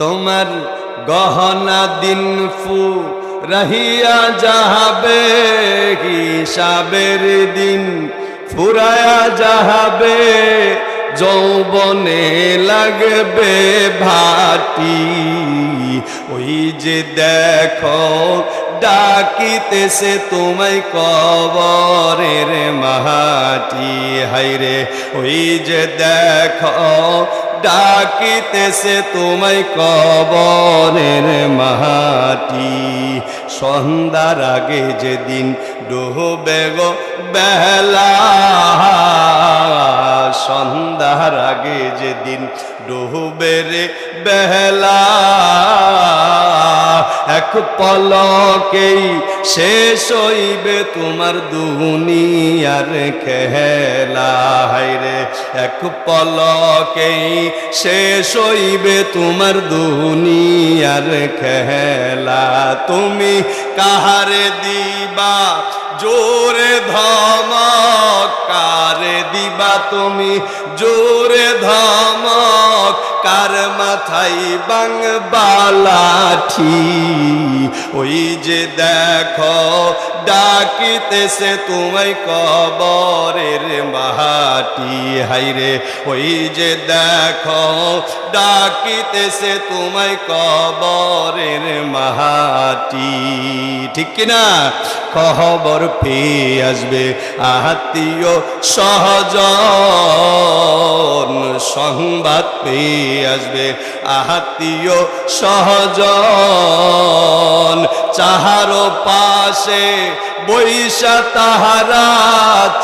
তোমার গহনা দিন ফু রহিয়া যাহাবে, হিসাবের দিন ফুরায়া যাহাবে, যৌবনে লাগবে ভাটি। ওই যে দেখো, ডাকিতেছে তোমায় কবরের মাটি হাইরে ওই যে দেখো ডাকিতেছে তোমায় কবরের মাটি সন্ধ্যার আগে যেদিন ডুবে গো বেলা, সন্ধ্যার আগে যেদিন ডুবে রে বেলা। এক পলকেই শেষ হইবে তোমার দুনিয়ার খেলা। হাইরে এক পলকেই শেষ হইবে তোমার দুনিয়ার খেলা। তুমি কাহারে দিবা? জোরে ধমক। কারে দিবা তুমি? জোরে মাথায় বাংবালাঠি ওই যে দেখো ডাকিতেছে তোমায় কবরের মাহাটি হাইরে, ওই যে দেখো, ডাকিতেছে তোমায় কবরের মাহাটি। ঠিক কিনা? খবর পেয়ে আসবে আত্মীয় সহজন সংবাদ পেয়ে আসবে আত্মীয় সহজন চাহারো পাশে বৈশা তাহারা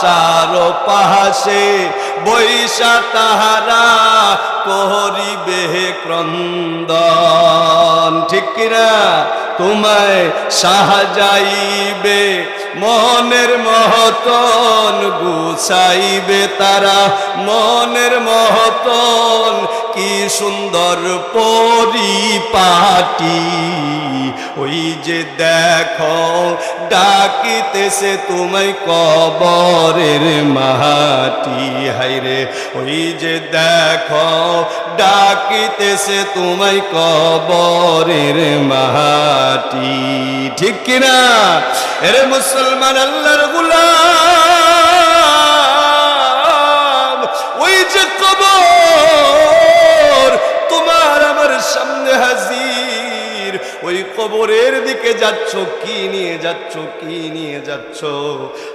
চারো পাশে বৈশা তাহারা করিবে ক্রন্দন। ঠিক কিনা? তোমায় সাহাযাইবে, মনের মহতন গুছাইবে তারা। মনের মহতন কি সুন্দর পরিপাটি। ওই যে দেখো, ডাকিতেছে তোমায় কবরের মাটি। হাইরে ওই যে দেখো, ডাকিতেছে তোমায় কবরের মাটি। ঠিক কিনা? এরে মুসলমান, আল্লাহর গুলাম। هز ওই কবরের দিকে যাচ্ছ, কি নিয়ে যাচ্ছ, কি নিয়ে যাচ্ছ?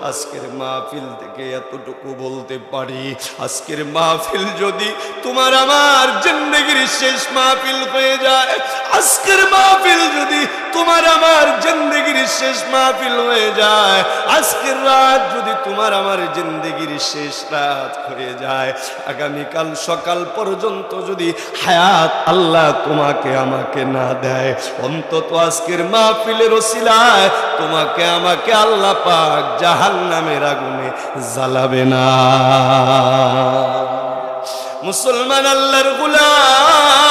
আজকের মাহফিল থেকে এতটুকু বলতে পারি, আজকের মাহফিল যদি তোমার আমার জিন্দগির শেষ মাহফিল হয়ে যায়, আজকের মাহফিল যদি তোমার আমার জিন্দগির শেষ মাহফিল হয়ে যায়, আজকের রাত যদি তোমার আমার জিন্দগির শেষ রাত হয়ে যায়, আগামীকাল সকাল পর্যন্ত যদি হায়াত আল্লাহ তোমাকে, আমাকে না দেয় অন্তত আজকের মাহফিলের ওসিলায় তোমাকে, আমাকে আল্লাহ পাক জাহান নামের আগুনে জ্বালাবে না। মুসলমান আল্লাহর গুলাম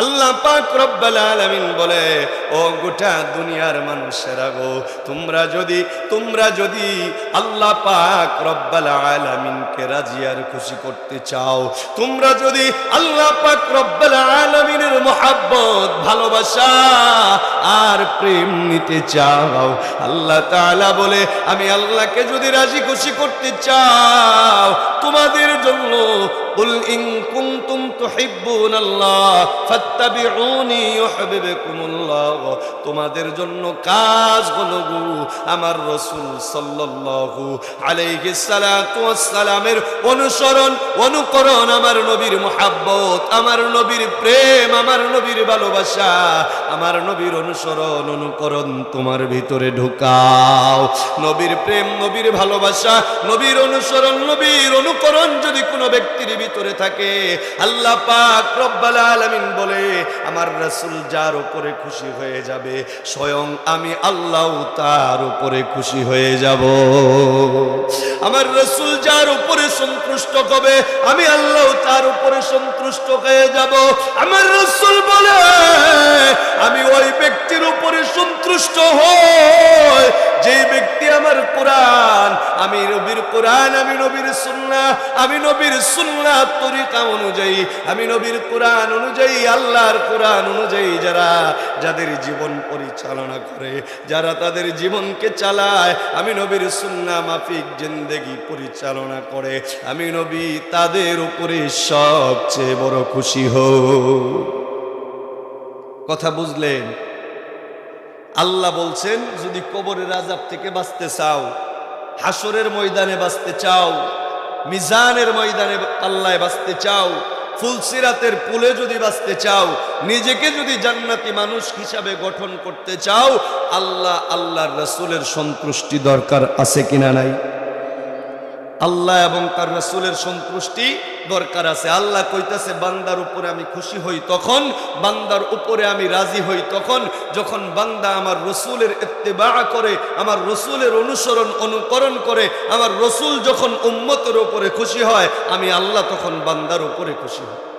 আল্লাহ পাক রব্বাল আলামিন বলে, ও গোটা দুনিয়ার মানুষেরা গো, তোমরা যদি তোমরা যদি আল্লাহ পাক রব্বাল আলামিনকে রাজি আর খুশি করতে চাও, তোমরা যদি আল্লাহ পাক রব্বাল আলামিনের মহাব্বত, ভালোবাসা আর প্রেম নিতে চাও আল্লাহ তাআলা বলে আমি আল্লাহকে যদি রাজি খুশি করতে চাও তোমাদের জন্য قل إن كنتم تحبون الله فاتبعوني يحببكم الله তোমাদের জন্য কাজ হলো গো আমার রসুল সাল্লাল্লাহু আলাইহি সালাতু ওয়াসসালামের অনুসরণ অনুকরণ আমার নবীর মোহাব্বত আমার নবীর প্রেম আমার নবীর ভালোবাসা আমার নবীর অনুসরণ অনুকরণ তোমার ভিতরে ঢুকাও। নবীর প্রেম, নবীর ভালোবাসা, নবীর অনুসরণ, নবীর অনুকরণ যদি কোনো ব্যক্তির ভিতরে থাকে, আল্লাহ পাক রব্বাল আলামিন বলে, আমার রাসূল যার উপরে খুশি হয়ে যাবে, স্বয়ং আমি আল্লাহ তার উপরে খুশি হয়ে যাব। আমার রসুল যার উপরে সন্তুষ্ট হবে, আমি আল্লাহ তার উপরে সন্তুষ্ট হয়ে যাব। আমার রসুল বলে, আমি ওই ব্যক্তির উপরে সন্তুষ্ট হই। যে ব্যক্তি আমার কোরআন, আমি নবীর কোরআন, আমি নবীর সুন্নাহ, আমি নবীর সুন্নাহ তরিকা অনুযায়ী, আমি নবীর কোরআন অনুযায়ী, আল্লাহর কোরআন অনুযায়ী যারা, যাদের জীবন পরিচালনা করে, যারা তাদের জীবনকে চালায়, আমি নবীর সুন্নাহ মাফিক জিন্দেগি পরিচালনা করে, আমি নবী তাদের উপরে সবচেয়ে বড় খুশি কথা বুঝলেন? আল্লাহ বলছেন, যদি কবরের আজাব থেকে বাঁচতে চাও হাসরের ময়দানে বাঁচতে চাও, মিজানের ময়দানে আল্লাহ বাঁচতে চাও, ফুলসিরাতের পুলে যদি বাঁচতে চাও, নিজেকে যদি জান্নাতি মানুষ হিসাবে গঠন করতে চাও, আল্লাহ আল্লাহর রসুলের সন্তুষ্টি দরকার আছে কিনা নাই? আল্লাহ এবং তার রসুলের সন্তুষ্টি দরকার আছে। আল্লাহ কইতাছে, বান্দার উপরে আমি খুশি হই তখন, বান্দার উপরে আমি রাজি হই তখন, যখন বান্দা আমার রসুলের ইত্তেবা করে, আমার রসুলের অনুসরণ অনুকরণ করে, আমার রসুল যখন উম্মতের উপরে খুশি হয়, আমি আল্লাহ তখন বান্দার উপরে খুশি হই।